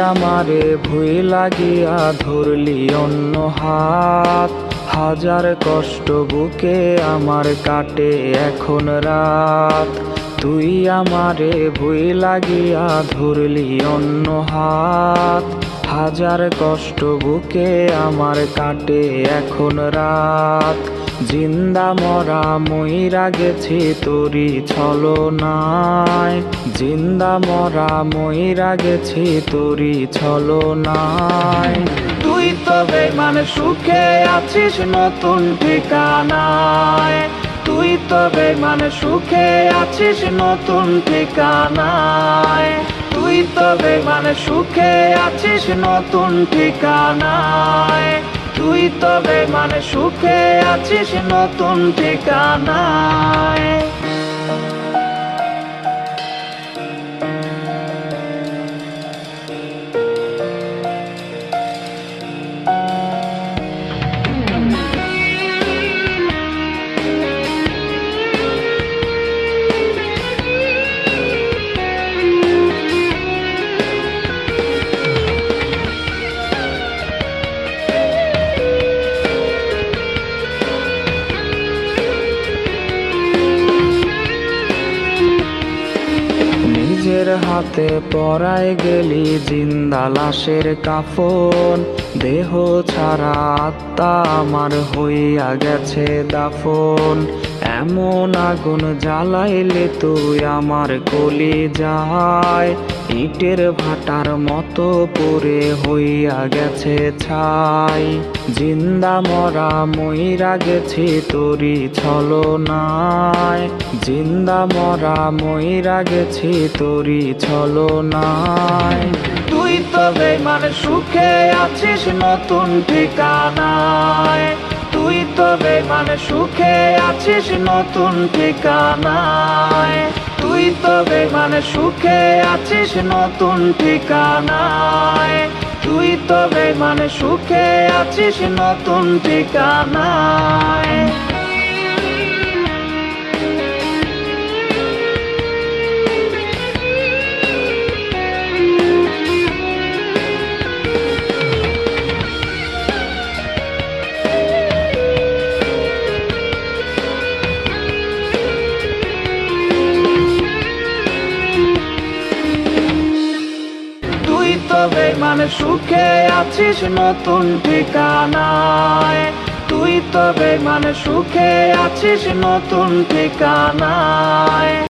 আমারে ভুই লাগিয়া ধরলি অন্য হাত। হাজার কষ্ট বুকে আমার কাটে এখন রাত। তুই আমারে ভুই লাগিয়া ধরলি অন্য হাত। হাজার কষ্ট বুকে আমার কাটে এখন রাত। জিন্দা মরা মইরা গেছি তোরি ছলো নাই জিন্দা মরা মইরা গেছি তোরি ছলো নাই তুই তবে মানে সুখে আছিস নতুন ঠিকানায়। তুই তবে মানে সুখে আছিস নতুন ঠিকানায়। তুই তবে মানে সুখে আছিস নতুন ঠিকানায়। তুই তবে মানে সুখে আছিস নতুন ঠিকানায়। নিজের হাতে পরায় গেলি জিন্দা লাশের কাফন। দেহ ছাড়া আত্মা আমার হইয়া গেছে দাফন। এমন আগুন জ্বালাইলে তুই আমার কলি যায়। ইটের ভাটার মতো পরে হইয়া গেছে ছাই। জিন্দা মরা মইরা গেছি তোরি ছলো নাই জিন্দা মরা মইরা গেছি তোরি ছলো নাই তুই তবে মানে সুখে আছিস নতুন ঠিকানায়। তুই তবে মানে সুখে আছিস নতুন ঠিকানায়। তুই তবে মানে সুখে আছিস নতুন ঠিকানায়। তুই তবে মানে সুখে আছিস নতুন ঠিকানায়। তবে মানে সুখে আছিস নতুন ঠিকানায়। তুই তবে মানে সুখে আছিস নতুন ঠিকানায়।